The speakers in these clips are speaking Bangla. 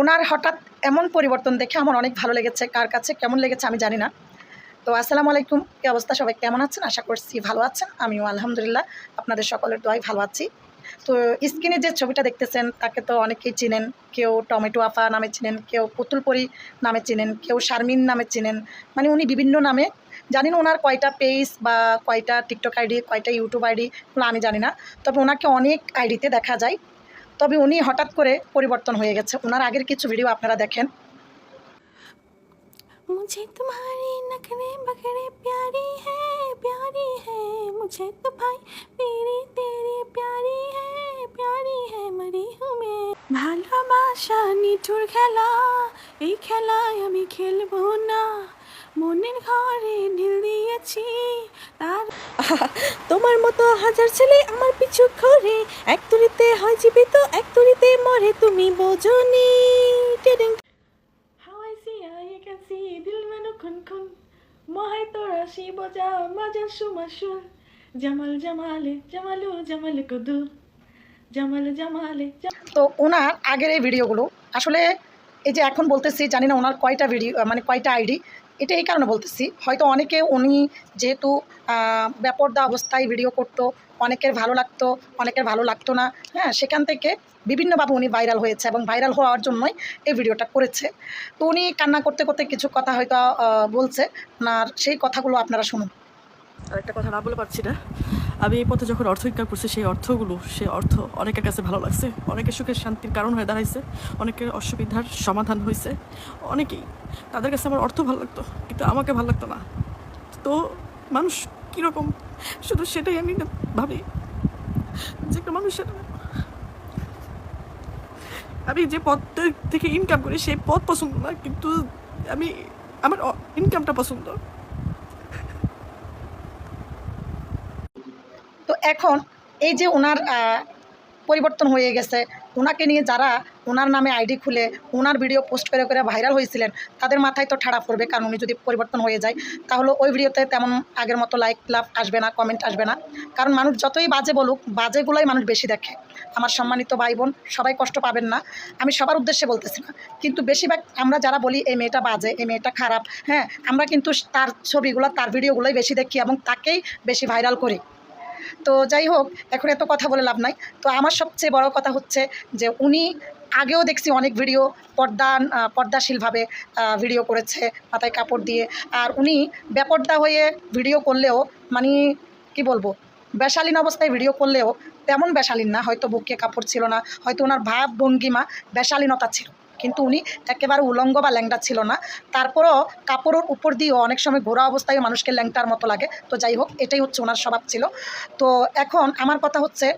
ওনার হঠাৎ এমন পরিবর্তন দেখে আমার অনেক ভালো লেগেছে, কার কাছে কেমন লেগেছে আমি জানি না। তো আসসালামু আলাইকুম, কি অবস্থা? সবাই কেমন আছেন? আশা করছি ভালো আছেন। আমিও আলহামদুলিল্লাহ, আপনাদের সকলের দোয়াই ভালো আছি। তো স্ক্রিনে যে ছবিটা দেখতেছেন, তাকে তো অনেকেই চিনেন। কেউ টমেটো আফা নামে চিনেন, কেউ পুতুলপরি নামে চিনেন, কেউ শারমিন নামে চিনেন। মানে উনি বিভিন্ন নামে। জানি না ওনার কয়টা পেজ বা কয়টা টিকটক আইডি, কয়টা ইউটিউব আইডি আমি জানি না। তবে ওনাকে অনেক আইডিতে দেখা যায়। তবে উনি হঠাৎ করে পরিবর্তন হয়ে গেছে ওনার আগের কিছু ভিডিও আপনারা দেখেন मुझे तुम्हारी नखरे बखरे प्यारी है प्यारी है मुझे तो भाई तेरी तेरी प्यारी है प्यारी है मरी हूँ मैं ভালোবাসা নিঠুর খেলা এই খেলায় আমি খেলবো না মনের ঘরে ঢিল দিয়েছি তার তোমার মতো হাজার ছেলে আমার পিছু ঘরে। এক তুড়িতে হয় জীবিত এক তুড়িতে মরে তুমি বোঝনি। টেডিং। How I see I can দিল মেনু খুন খুন। মহাই তোরা শি বজা মাজা সুমাসুল জামাল জামালে জামালু জামাল কুদু। জামাল জামালে তো ওনার আগের এই ভিডিওগুলো আসলে এই যে এখন বলতেছি জানি না ওনার কয়টা ভিডিও মানে কয়টা আইডি এটা এই কারণে বলতেছি। হয়তো অনেকে উনি যেহেতু আহ, বেপর্দা অবস্থায় ভিডিও করতো অনেকের ভালো লাগতো অনেকের ভালো লাগতো না হ্যাঁ সেখান থেকে বিভিন্নভাবে উনি ভাইরাল হয়েছে এবং ভাইরাল হওয়ার জন্যই এই ভিডিওটা করেছে। তো উনি কান্না করতে করতে কিছু কথা হয়তো বলছে। ওনার সেই কথাগুলো আপনারা শুনুন। আর একটা কথা না বলে পারছি না। আমি এই পথে যখন অর্থ ইনকাম করছি, সেই অর্থগুলো, সেই অর্থ অনেকের কাছে ভালো লাগছে। অনেকের সুখের শান্তির কারণ হয়ে দাঁড়াইছে। অনেকের অসুবিধার সমাধান হয়েছে অনেকেই তাদের কাছে আমার অর্থ ভালো লাগতো, কিন্তু আমাকে ভালো লাগতো না। তো মানুষ কীরকম? শুধু সেটাই আমি ভাবি। যে একটা মানুষের আমি যে পথ থেকে ইনকাম করি, সেই পথ পছন্দ না, কিন্তু আমি, আমার ইনকামটা পছন্দ। এখন এই যে ওনার পরিবর্তন হয়ে গেছে, ওনাকে নিয়ে যারা ওনার নামে আইডি খুলে, ওনার ভিডিও পোস্ট করে করে ভাইরাল হয়েছিলেন, তাদের মাথায় তো ঠাড়া পড়বে কারণ উনি যদি পরিবর্তন হয়ে যায়, তাহলে ওই ভিডিওতে তেমন আগের মতো লাইক, লাভ আসবে না কমেন্ট আসবে না। কারণ মানুষ যতই বাজে বলুক, বাজেগুলোই মানুষ বেশি দেখে। আমার সম্মানিত ভাই বোন সবাই কষ্ট পাবেন না। আমি সবার উদ্দেশ্যে বলতেছি না, কিন্তু বেশিরভাগ আমরা যারা বলি, এই মেয়েটা বাজে, এই মেয়েটা খারাপ হ্যাঁ আমরা কিন্তু তার ছবিগুলো, তার ভিডিওগুলোই বেশি দেখি এবং তাকেই বেশি ভাইরাল করি। তো যাই হোক, এখন এত কথা বলে লাভ নাই। তো আমার সবচেয়ে বড় কথা হচ্ছে যে উনি আগেও দেখছি অনেক ভিডিও পর্দা পর্দাশীলভাবে ভিডিও করেছে, মাথায় কাপড় দিয়ে। আর উনি বেপর্দা হয়ে ভিডিও করলেও মানে কি বলব বেশালীন অবস্থায় ভিডিও করলেও তেমন বেশালীন না, হয়তো বুকে কাপড় ছিল না, হয়তো ওনার ভাব, ভঙ্গিমা বেশালীনতা ছিল। কিন্তু উনি একেবারে উলঙ্গ বা ল্যাংটা ছিল না। তারপরও কাপড়ের উপর দিয়েও অনেক সময় ঘোরা অবস্থায় মানুষকে ল্যাংটার মতো লাগে। তো যাই হোক, এটাই হচ্ছে ওনার স্বভাব ছিল। তো এখন আমার কথা হচ্ছে,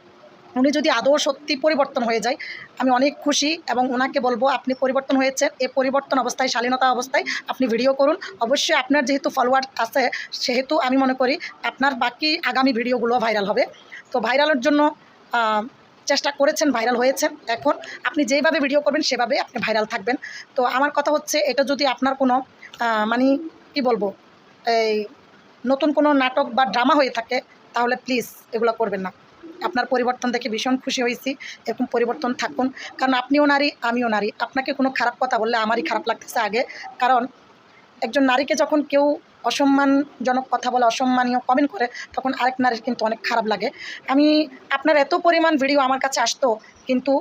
উনি যদি আদৌ সত্যি পরিবর্তন হয়ে যায়, আমি অনেক খুশি এবং ওনাকে বলব, আপনি পরিবর্তন হয়েছেন। এই পরিবর্তন অবস্থায়, শালীনতা অবস্থায় আপনি ভিডিও করুন। অবশ্যই আপনার যেহেতু ফলোয়ার আছে, সেহেতু আমি মনে করি আপনার বাকি আগামী ভিডিওগুলো ভাইরাল হবে। তো ভাইরালের জন্য চেষ্টা করেছেন ভাইরাল হয়েছেন। এখন আপনি যেইভাবে ভিডিও করবেন, সেভাবে আপনি ভাইরাল থাকবেন। তো আমার কথা হচ্ছে, এটা যদি আপনার কোনো মানে কি বলব, এই নতুন কোনো নাটক বা ড্রামা হয়ে থাকে, তাহলে প্লিজ এগুলো করবেন না। আপনার পরিবর্তন দেখে ভীষণ খুশি হয়েছি, এরকম পরিবর্তন থাকুন। কারণ আপনিও নারী, আমিও নারী। আপনাকে কোনো খারাপ কথা বললে আমারই খারাপ লাগতেছে আগে। কারণ একজন নারীকে যখন কেউ অসম্মানজনক কথা বলে অসম্মানীয় কমেন্ট করে তখন আরেক নারীর কিন্তু অনেক খারাপ লাগে। আমি আপনার এত পরিমাণ ভিডিও আমার কাছে আসতো, কিন্তু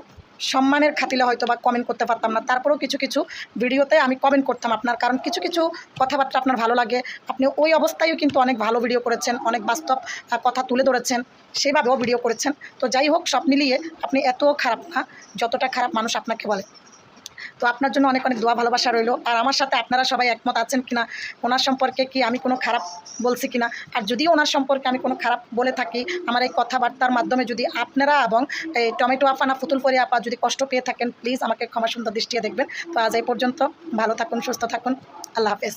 সম্মানের খাতিলে হয়তো বা কমেন্ট করতে পারতাম না। তারপরেও কিছু কিছু ভিডিওতে আমি কমেন্ট করতাম আপনার, কারণ কিছু কিছু কথাবার্তা আপনার ভালো লাগে। আপনি ওই অবস্থায়ও কিন্তু অনেক ভালো ভিডিও করেছেন, অনেক বাস্তব কথা তুলে ধরেছেন, সেভাবেও ভিডিও করেছেন। তো যাই হোক, সব মিলিয়ে আপনি এত খারাপ না, যতটা খারাপ মানুষ আপনাকে বলে। তো আপনার জন্য অনেক অনেক দোয়া, ভালোবাসা রইল। আর আমার সাথে আপনারা সবাই একমত আছেন কিনা, ওনার সম্পর্কে কি আমি কোনো খারাপ বলছি কিনা? আর যদি ওনার সম্পর্কে আমি কোনো খারাপ বলে থাকি, আমার এই কথাবার্তার মাধ্যমে যদি আপনারা এবং এই টমেটো আপা না পুতুল পরি আপা যদি কষ্ট পেয়ে থাকেন প্লিজ আমাকে ক্ষমা সুন্দর দৃষ্টিতে দেখবেন। তো আজ এই পর্যন্ত, ভালো থাকুন, সুস্থ থাকুন। আল্লাহ হাফেজ।